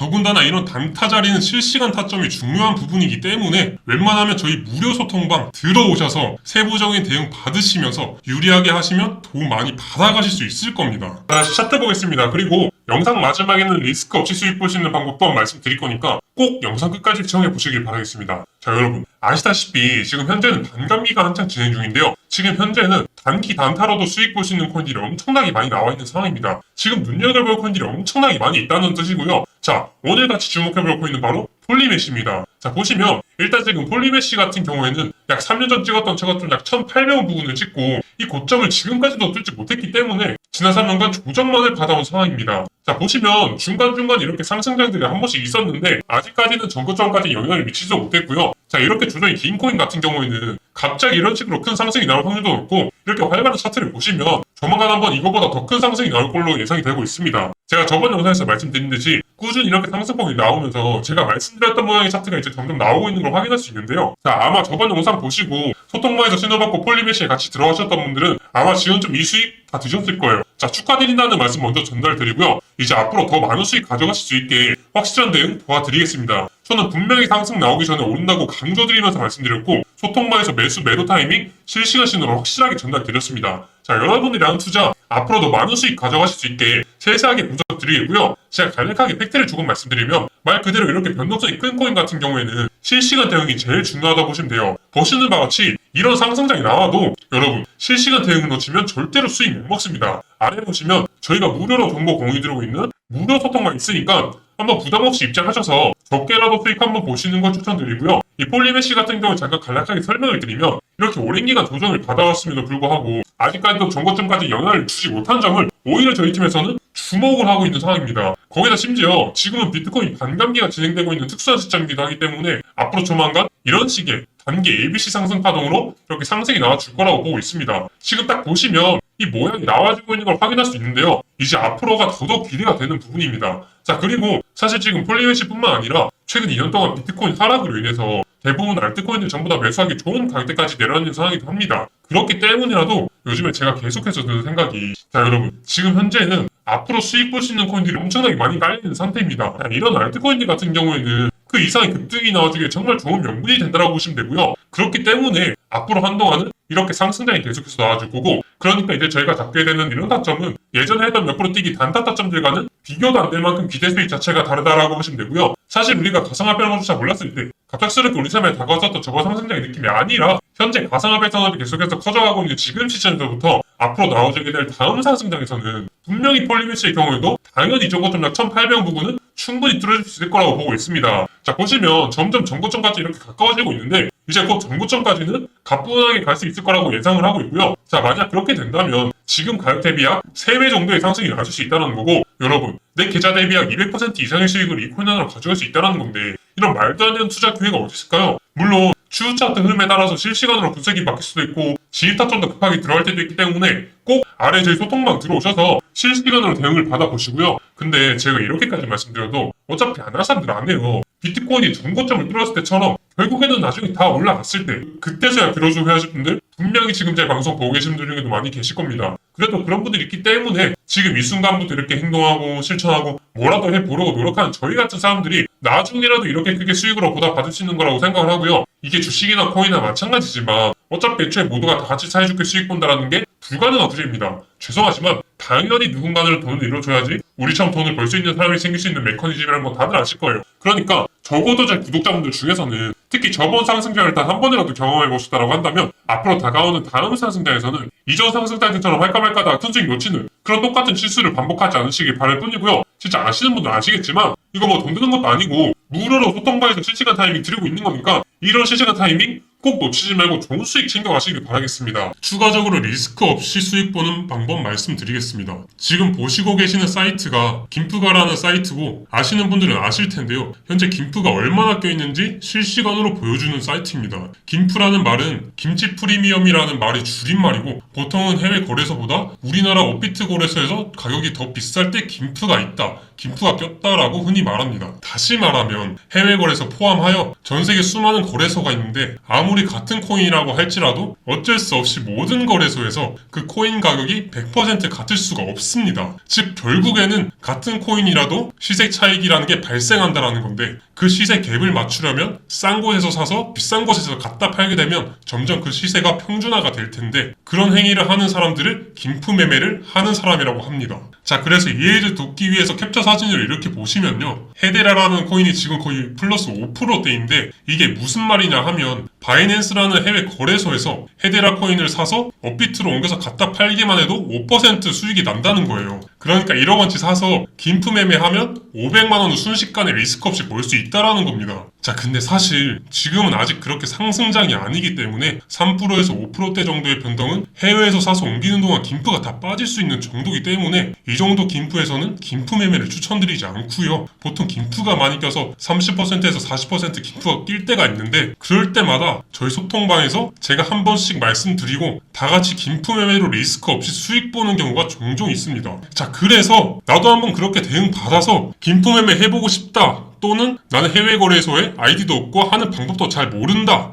더군다나 이런 단타 자리는 실시간 타점이 중요한 부분이기 때문에 웬만하면 저희 무료 소통방 들어오셔서 세부적인 대응 받으시면서 유리하게 하시면 도움 많이 받아가실 수 있을 겁니다. 다시 차트 보겠습니다. 그리고 영상 마지막에는 리스크 없이 수익 볼 수 있는 방법 또한 말씀드릴 거니까 꼭 영상 끝까지 시청해 보시길 바라겠습니다. 자 여러분 아시다시피 지금 현재는 반감기가 한창 진행 중인데요. 지금 현재는 단기 단타로도 수익 있는 코인들이 엄청나게 많이 나와 있는 상황입니다. 지금 눈여겨볼 코인들이 엄청나게 많이 있다는 뜻이고요. 자 오늘 같이 주목해볼 코인은 바로 폴리메시입니다. 자 보시면 일단 지금 폴리메시 같은 경우에는 약 3년 전 찍었던 최고점 약 1,800원 부분을 찍고 이 고점을 지금까지도 뚫지 못했기 때문에 지난 3년간 조정만을 받아온 상황입니다. 자 보시면 중간중간 이렇게 상승장들이 한 번씩 있었는데 아직까지는 전고점까지 영향을 미치지도 못했고요. 자 이렇게 조정이 긴 코인 같은 경우에는 갑자기 이런 식으로 큰 상승이 나올 확률도 높고 이렇게 활발한 차트를 보시면 조만간 한번 이거보다 더 큰 상승이 나올 걸로 예상이 되고 있습니다. 제가 저번 영상에서 말씀드린 듯이 꾸준히 이렇게 상승폭이 나오면서 제가 말씀드렸던 모양의 차트가 이제 점점 나오고 있는 걸 확인할 수 있는데요. 자, 아마 저번 영상 보시고 소통방에서 신호받고 폴리메시에 같이 들어가셨던 분들은 아마 지금쯤 이 수익 다 드셨을 거예요. 자, 축하드린다는 말씀 먼저 전달드리고요. 이제 앞으로 더 많은 수익 가져가실 수 있게 확실한 대응 도와드리겠습니다. 저는 분명히 상승 나오기 전에 오른다고 강조드리면서 말씀드렸고 소통방에서 매수 매도 타이밍 실시간 신호로 확실하게 전달드렸습니다. 자 여러분들이 하는 투자 앞으로도 많은 수익 가져가실 수 있게 세세하게 분석드리고요. 제가 간략하게 팩트를 조금 말씀드리면 말 그대로 이렇게 변동성이 큰 코인 같은 경우에는 실시간 대응이 제일 중요하다고 보시면 돼요. 보시는 바와 같이 이런 상승장이 나와도 여러분 실시간 대응을 놓치면 절대로 수익 못 먹습니다. 아래 보시면 저희가 무료로 정보 공유드리고 있는 무료 소통만 있으니까 한번 부담 없이 입장하셔서 적게라도 수익 한번 보시는 걸 추천드리고요. 이 폴리메시 같은 경우 잠깐 간략하게 설명을 드리면 이렇게 오랜 기간 조정을 받아왔음에도 불구하고 아직까지도 정고점까지 영향을 주지 못한 점을 오히려 저희 팀에서는 주목을 하고 있는 상황입니다. 거기다 심지어 지금은 비트코인 반감기가 진행되고 있는 특수한 시점이기도 하기 때문에 앞으로 조만간 이런 식의 단기 ABC 상승 파동으로 이렇게 상승이 나와줄 거라고 보고 있습니다. 지금 딱 보시면 이 모양이 나와지고 있는 걸 확인할 수 있는데요. 이제 앞으로가 더더욱 기대가 되는 부분입니다. 자 그리고 사실 지금 폴리웨시뿐만 아니라 최근 2년 동안 비트코인 하락으로 인해서 대부분 알트코인들 전부 다 매수하기 좋은 가격대까지 내려앉는 상황이기도 합니다. 그렇기 때문이라도 요즘에 제가 계속해서 드는 생각이 자 여러분 지금 현재는 앞으로 수익 볼 수 있는 코인들이 엄청나게 많이 깔려있는 상태입니다. 이런 알트코인들 같은 경우에는 그 이상의 급등이 나와주기에 정말 좋은 명분이 된다고 보시면 되고요. 그렇기 때문에 앞으로 한동안은 이렇게 상승장이 계속해서 나와줄 거고 그러니까 이제 저희가 잡게 되는 이런 타점은 예전에 했던 몇 프로 뛰기 단타 타점들과는 비교도 안 될 만큼 기대 수익 자체가 다르다라고 보시면 되고요. 사실 우리가 가상화폐라는 잘 몰랐을 때 갑작스럽게 우리 삶에 다가왔었던 저거 상승장의 느낌이 아니라 현재 가상화폐 산업이 계속해서 커져가고 있는 지금 시점에서부터 앞으로 나오게 될 다음 상승장에서는 분명히 폴리미스의 경우에도 당연히 저고점약 1800 부분은 충분히 뚫어질 수 있을 거라고 보고 있습니다. 자 보시면 점점 전고점까지 이렇게 가까워지고 있는데 이제 곧 전고점까지는 가뿐하게 갈 수 있을 거라고 예상을 하고 있고요. 자 만약 그렇게 된다면 지금 가격 대비 약 3배 정도의 상승이 나줄 수 있다는 거고 여러분 내 계좌 대비 약 200% 이상의 수익을 이 코인 하나로 가져갈 수 있다는 건데 이런 말도 안 되는 투자 기회가 어디 있을까요? 물론 추후 차트 흐름에 따라서 실시간으로 분석이 바뀔 수도 있고 지지 타점도 급하게 들어갈 때도 있기 때문에 꼭 아래 저희 소통방 들어오셔서 실시간으로 대응을 받아보시고요. 근데 제가 이렇게까지 말씀드려도 어차피 안 할 사람들 안 해요. 비트코인이 전고점을 뚫었을 때처럼 결국에는 나중에 다 올라갔을 때 그때서야 들어주고 하실 분들 분명히 지금 제 방송 보고 계신 분들 중에도 많이 계실 겁니다. 그래도 그런 분들이 있기 때문에 지금 이 순간부터 이렇게 행동하고 실천하고 뭐라도 해보려고 노력하는 저희 같은 사람들이 나중에라도 이렇게 크게 수익을 얻고다 받을 수 있는 거라고 생각을 하고요. 이게 주식이나 코인이나 마찬가지지만 어차피 애초에 모두가 다 같이 사이좋게 수익 본다라는 게 불가능한 구조입니다. 죄송하지만 당연히 누군가는 돈을 잃어줘야지 우리처럼 돈을 벌 수 있는 사람이 생길 수 있는 메커니즘이라는 건 다들 아실 거예요. 그러니까 적어도 제 구독자분들 중에서는 특히 저번 상승장을 단 한 번이라도 경험해보고 싶다라고 한다면 앞으로 다가오는 다음 상승장에서는 이전 상승장들처럼 할까 말까 하다가 큰 수익 놓치는 그런 똑같은 실수를 반복하지 않으시길 바랄 뿐이고요. 진짜 아시는 분들 아시겠지만 이거 뭐 돈 드는 것도 아니고 무료로 소통방에서 실시간 타이밍 드리고 있는 거니까 이런 실시간 타이밍 꼭 놓치지 말고 좋은 수익 챙겨가시길 바라겠습니다. 추가적으로 리스크 없이 수익 보는 방법 말씀드리겠습니다. 지금 보시고 계시는 사이트가 김프가라는 사이트고 아시는 분들은 아실 텐데요. 현재 김프가 얼마나 껴있는지 실시간으로 보여주는 사이트입니다. 김프라는 말은 김치 프리미엄이라는 말이 줄임말이고 보통은 해외 거래소보다 우리나라 업비트 거래소에서 가격이 더 비쌀 때 김프가 있다. 김프가 꼈다라고 흔히 말합니다. 다시 말하면 해외 거래소 포함하여 전 세계 수많은 거래소가 있는데 아무리 같은 코인이라고 할지라도 어쩔 수 없이 모든 거래소에서 그 코인 가격이 100% 같을 수가 없습니다. 즉 결국에는 같은 코인이라도 시세 차익이라는 게 발생한다라는 건데 그 시세 갭을 맞추려면 싼 곳에서 사서 비싼 곳에서 갖다 팔게 되면 점점 그 시세가 평준화가 될 텐데 그런 행위를 하는 사람들을 김프 매매를 하는 사람이라고 합니다. 자 그래서 이해를 돕기 위해서 캡처 사진을 이렇게 보시면요. 헤데라라는 코인이 지금 거의 플러스 5%대인데 이게 무슨 말이냐 하면 바이낸스라는 해외 거래소에서 헤데라 코인을 사서 업비트로 옮겨서 갖다 팔기만 해도 5% 수익이 난다는 거예요. 그러니까 1억 원치 사서 김프 매매하면 500만 원을 순식간에 리스크 없이 벌 수 있다라는 겁니다. 자, 근데 사실 지금은 아직 그렇게 상승장이 아니기 때문에 3%에서 5%대 정도의 변동은 해외에서 사서 옮기는 동안 김프가 다 빠질 수 있는 정도이기 때문에 이 정도 김프에서는 김프 매매를 추천드리지 않고요. 보통 김프가 많이 껴서 30%에서 40% 김프가 낄 때가 있는데 그럴 때마다 저희 소통방에서 제가 한 번씩 말씀드리고 다 같이 김프 매매로 리스크 없이 수익 보는 경우가 종종 있습니다. 자, 그래서 나도 한번 그렇게 대응 받아서 김프 매매 해보고 싶다. 또는 나는 해외 거래소에 아이디도 없고 하는 방법도 잘 모른다.